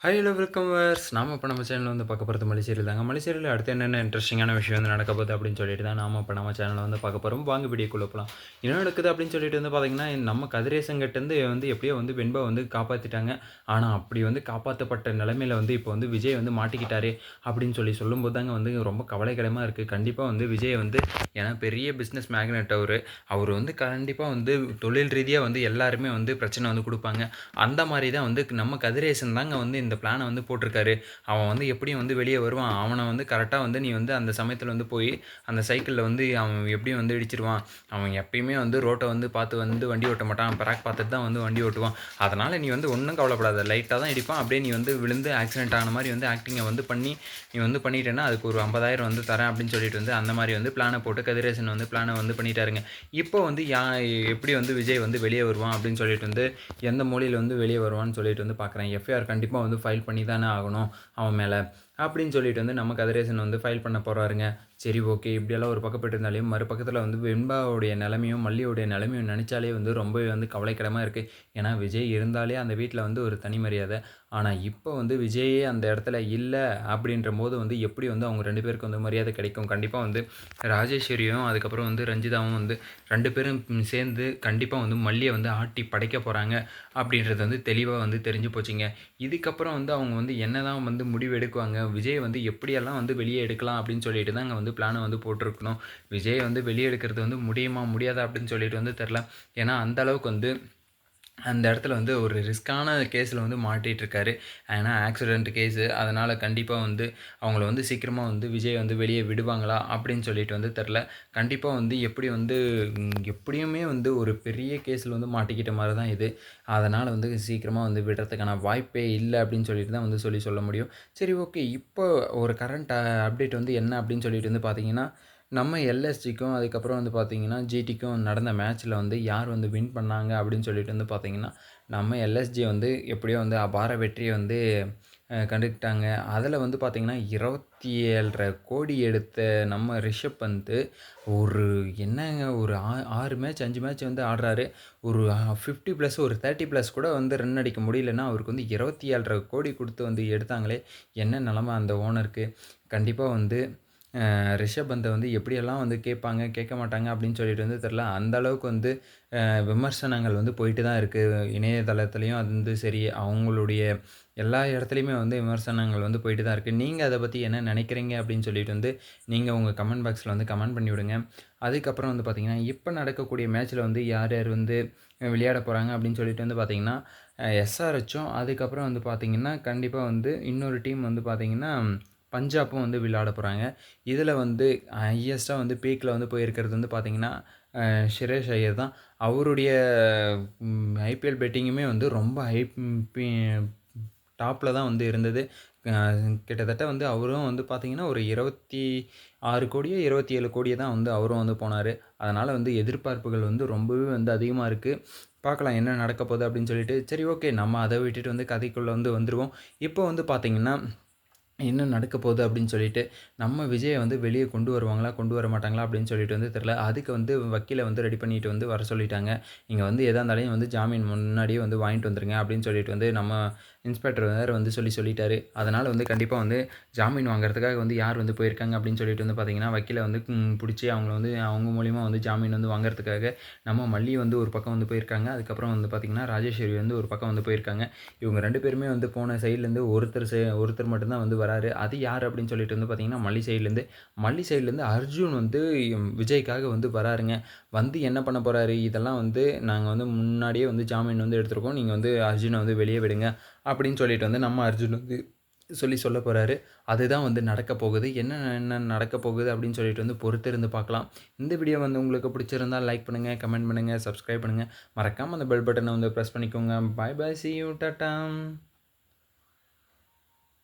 High hello welcome verse நாம் இப்போ நம்ம சேனலில் வந்து பார்க்க போகிறது மலைச்சேரியில் தாங்க. மலைச்சேரியில் அடுத்து என்னென்ன இன்ட்ரெஸ்டிங்கான விஷயம் வந்து நடக்க போகுது அப்படின்னு சொல்லிட்டு தான் நாம இப்போ நம்ம சேனலில் வந்து பார்க்க போகிறோம் வாங்க வீடியோ போகலாம் என்ன நடக்குது அப்படின்னு சொல்லிட்டு வந்து பார்த்திங்கன்னா நம்ம கதிரேசங்கிட்டேருந்து வந்து எப்படியோ வந்து வெண்பா வந்து காப்பாற்றிட்டாங்க ஆனால் அப்படி வந்து காப்பாற்றப்பட்ட நிலைமையில் வந்து இப்போ வந்து விஜய் வந்து மாட்டிக்கிட்டாரு அப்படின்னு சொல்லி சொல்லும்போது தாங்க வந்து ரொம்ப கவலைக்கிடமாக இருக்குது கண்டிப்பாக வந்து விஜய் வந்து ஏன்னா பெரிய பிஸ்னஸ் மேக்னெட் அவர். அவர் வந்து கண்டிப்பாக வந்து தொழில் ரீதியாக வந்து எல்லாருமே வந்து பிரச்சனை வந்து கொடுப்பாங்க. அந்த மாதிரி தான் வந்து நம்ம கதிரேசன் தாங்க வந்து இந்த பிளானை வந்து போட்டிருக்காரு. அவன் வந்து எப்படியும் வந்து வெளியே வருவான். அவனை வந்து கரெக்டாக வந்து நீ வந்து அந்த சமயத்தில் வந்து போய் அந்த சைக்கிளில் வந்து அவன் எப்படியும் வந்து இடிச்சிருவான். அவன் எப்பயுமே வந்து ரோட்டை வந்து பார்த்து வந்து வண்டி ஓட்ட மாட்டான். பிராக் பார்த்துட்டு தான் வந்து வண்டி ஓட்டுவான். அதனால் நீ வந்து ஒன்றும் கவலைப்படாத. லைட்டாக தான் இடிப்பான். அப்படியே நீ வந்து விழுந்து ஆக்சிடென்ட் ஆன மாதிரி வந்து ஆக்டிங்கை வந்து பண்ணி நீ வந்து பண்ணிட்டேன்னா அதுக்கு ஒரு ஐம்பதாயிரம் வந்து தரேன் அப்படின்னு சொல்லிட்டு வந்து அந்த மாதிரி வந்து பிளானை போட்டு கதிரேசன் வந்து பிளானை வந்து பண்ணிட்டாருங்க. இப்போ வந்து யா எப்படி வந்து விஜய் வந்து வெளியே வருவான் அப்படின்னு சொல்லிட்டு வந்து எந்த மொழியில் வந்து வெளியே வருவான்னு சொல்லிட்டு வந்து பார்க்குறேன். எஃப்ஐஆர் கண்டிப்பாக வந்து ஃபைல் பண்ணி தானே ஆகணும். அவன் மேலே அப்படின்னு சொல்லிட்டு வந்து நம்ம கதிரேசன் வந்து ஃபைல் பண்ண போகிறாருங்க சரி ஓகே இப்படியெல்லாம் ஒரு பக்கப்பட்டு இருந்தாலையும் மறுபக்கத்தில் வந்து வெண்பாவுடைய நிலமையும் மல்லியோடைய நிலமையும் நினச்சாலே வந்து ரொம்பவே வந்து கவலைக்கிடமாக இருக்குது ஏன்னா விஜய் இருந்தாலே அந்த வீட்டில் வந்து ஒரு தனி மரியாதை. ஆனால் இப்போ வந்து விஜயே அந்த இடத்துல இல்லை அப்படின்ற போது வந்து எப்படி வந்து அவங்க ரெண்டு பேருக்கு வந்து மரியாதை கிடைக்கும்? கண்டிப்பாக வந்து ராஜேஸ்வரியும் அதுக்கப்புறம் வந்து ரஞ்சிதாவும் வந்து ரெண்டு பேரும் சேர்ந்து கண்டிப்பாக வந்து மல்லியை வந்து ஆட்டி படைக்க போகிறாங்க அப்படின்றது வந்து தெளிவாக வந்து தெரிஞ்சு போச்சுங்க. இதுக்கப்புறம் வந்து அவங்க வந்து என்ன தான் வந்து முடிவு எடுக்குவாங்க விஜய் வந்து எப்படியெல்லாம் வந்து வெளியே எடுக்கலாம் அப்படின்னு சொல்லிட்டு தான் அங்கே வந்து பிளானை வந்து போட்டிருக்கணும். விஜய் வந்து வெளியே எடுக்கிறது வந்து முடியுமா முடியாதா அப்படின்னு சொல்லிட்டு வந்து தெரில ஏன்னா அந்த அளவுக்கு வந்து அந்த இடத்துல வந்து ஒரு ரிஸ்க்கான கேஸில் வந்து மாட்டிகிட்ருக்காரு ஏன்னா ஆக்சிடெண்ட் கேஸு அதனால் கண்டிப்பாக வந்து அவங்கள வந்து சீக்கிரமாக வந்து விஜய் வந்து வெளியே விடுவாங்களா அப்படின்னு சொல்லிட்டு வந்து தெரில கண்டிப்பாக வந்து எப்படி வந்து எப்படியுமே வந்து ஒரு பெரிய கேஸில் வந்து மாட்டிக்கிட்ட மாதிரி தான் இது. அதனால் வந்து சீக்கிரமாக வந்து விடுறதுக்கான வாய்ப்பே இல்லை அப்படின்னு சொல்லிட்டு தான் வந்து சொல்லி சொல்ல முடியும். சரி ஓகே இப்போ ஒரு கரண்ட் அப்டேட் வந்து என்ன அப்படின்னு சொல்லிட்டு வந்து பார்த்தீங்கன்னா நம்ம எல்எஸ்ஜிக்கும் அதுக்கப்புறம் வந்து பார்த்திங்கன்னா ஜிடிக்கும் நடந்த மேட்ச்சில் வந்து யார் வந்து வின் பண்ணாங்க அப்படின்னு சொல்லிட்டு வந்து பார்த்திங்கன்னா நம்ம எல்எஸ்ஜி வந்து எப்படியோ வந்து அபார வெற்றியை வந்து கண்டுக்கிட்டாங்க. அதில் வந்து பார்த்திங்கன்னா இருபத்தி ஏழரை கோடி எடுத்த நம்ம ரிஷப் வந்து ஒரு என்னங்க ஒரு ஆ ஆறு மேட்ச் அஞ்சு மேட்ச் வந்து ஆடுறாரு. ஒரு ஃபிஃப்டி ப்ளஸ் ஒரு தேர்ட்டி ப்ளஸ் கூட வந்து ரன் அடிக்க முடியலன்னா அவருக்கு வந்து இருபத்தி ஏழரை கோடி கொடுத்து வந்து எடுத்தாங்களே என்ன நிலமை அந்த ஓனருக்கு கண்டிப்பாக வந்து ரிஷப் பந்தை வந்து எப்படியெல்லாம் வந்து கேட்பாங்க கேட்க மாட்டாங்க அப்படின்னு சொல்லிட்டு வந்து தெரில அந்த அளவுக்கு வந்து விமர்சனங்கள் வந்து போயிட்டு தான் இருக்குது இணையதளத்துலேயும் அது வந்து சரி அவங்களுடைய எல்லா இடத்துலையுமே வந்து விமர்சனங்கள் வந்து போயிட்டு தான் இருக்குது நீங்கள் அதை பற்றி என்ன நினைக்கிறீங்க அப்படின்னு சொல்லிட்டு வந்து நீங்கள் உங்கள் கமெண்ட் பாக்ஸில் வந்து கமெண்ட் பண்ணி விடுங்க. அதுக்கப்புறம் வந்து பார்த்திங்கன்னா இப்போ நடக்கக்கூடிய மேட்ச்சில் வந்து யார் யார் வந்து விளையாட போகிறாங்க அப்படின்னு சொல்லிட்டு வந்து பார்த்திங்கன்னா எஸ்ஆர்ஹெச்சும் அதுக்கப்புறம் வந்து பார்த்திங்கன்னா கண்டிப்பாக வந்து இன்னொரு டீம் வந்து பார்த்திங்கன்னா பஞ்சாப்பும் வந்து விளையாட போகிறாங்க இதில் வந்து ஹையஸ்ட்டாக வந்து பீக்கில் வந்து போயிருக்கிறது வந்து பார்த்திங்கன்னா ஷிரேஷ் ஐயர் தான். அவருடைய ஐபிஎல் பெட்டிங்குமே வந்து ரொம்ப ஹை டாப்பில் தான் வந்து இருந்தது. கிட்டத்தட்ட வந்து அவரும் வந்து பார்த்திங்கன்னா ஒரு இருபத்தி ஆறு கோடியோ இருபத்தி ஏழு கோடியே தான் வந்து அவரும் வந்து போனார். அதனால் வந்து எதிர்பார்ப்புகள் வந்து ரொம்பவே வந்து அதிகமாக இருக்குது பார்க்கலாம் என்ன நடக்க போகுது அப்படின்னு சொல்லிட்டு சரி ஓகே நம்ம அதை விட்டுட்டு வந்து கதைக்குள்ளே வந்து வந்துடுவோம் இப்போ வந்து பார்த்திங்கன்னா என்ன நடக்க போகுது அப்படின்னு சொல்லிட்டு நம்ம விஜயை வந்து வெளியே கொண்டு வருவாங்களா கொண்டு வர மாட்டாங்களா அப்படின்னு சொல்லிட்டு வந்து தெரில அதுக்கு வந்து வக்கீலை வந்து ரெடி பண்ணிட்டு வந்து வர சொல்லிட்டாங்க. நீங்கள் வந்து எதாக இருந்தாலும் வந்து ஜாமீன் முன்னாடியே வந்து வாங்கிட்டு வந்துருங்க அப்படின்னு சொல்லிட்டு வந்து நம்ம இன்ஸ்பெக்டர் வேறு வந்து சொல்லி சொல்லிட்டாரு. அதனால் வந்து கண்டிப்பாக வந்து ஜாமீன் வாங்குறதுக்காக வந்து யார் வந்து போயிருக்காங்க அப்படின்னு சொல்லிட்டு வந்து பார்த்தீங்கன்னா வக்கீலை வந்து பிடிச்சி அவங்கள வந்து அவங்க மூலிமா வந்து ஜாமீன் வந்து வாங்குறதுக்காக நம்ம மல்லி வந்து ஒரு பக்கம் வந்து போயிருக்காங்க. அதுக்கப்புறம் வந்து பார்த்திங்கன்னா ராஜேஸ்வரி வந்து ஒரு பக்கம் வந்து போயிருக்காங்க. இவங்க ரெண்டு பேருமே வந்து போன சைட்லேருந்து ஒருத்தர் ஒருத்தர் மட்டும்தான் வந்து வராரு. அது யார் அப்படின்னு சொல்லிட்டு வந்து பார்த்திங்கன்னா மல்லி சைட்லேருந்து மல்லி சைட்லேருந்து அர்ஜுன் வந்து விஜய்க்காக வந்து வராருங்க. வந்து என்ன பண்ண போகிறாரு இதெல்லாம் வந்து நாங்கள் வந்து முன்னாடியே வந்து ஜாமீன் வந்து எடுத்திருக்கோம். நீங்கள் வந்து அர்ஜுனை வந்து வெளியே விடுங்க. அப்படின்னு சொல்லிட்டு வந்து நம்ம அர்ஜுன் வந்து சொல்லி சொல்ல போகிறாரு அதுதான் வந்து நடக்க போகுது. என்ன என்ன நடக்க போகுது அப்படின்னு சொல்லிட்டு வந்து பொறுத்து இருந்து பார்க்கலாம். இந்த வீடியோ வந்து உங்களுக்கு பிடிச்சிருந்தால் லைக் பண்ணுங்கள் கமெண்ட் பண்ணுங்கள் சப்ஸ்கிரைப் பண்ணுங்கள் மறக்காமல் அந்த பெல் பட்டனை வந்து ப்ரெஸ் பண்ணிக்கோங்க. பாய் பாய் சி யூ டாட்டாம்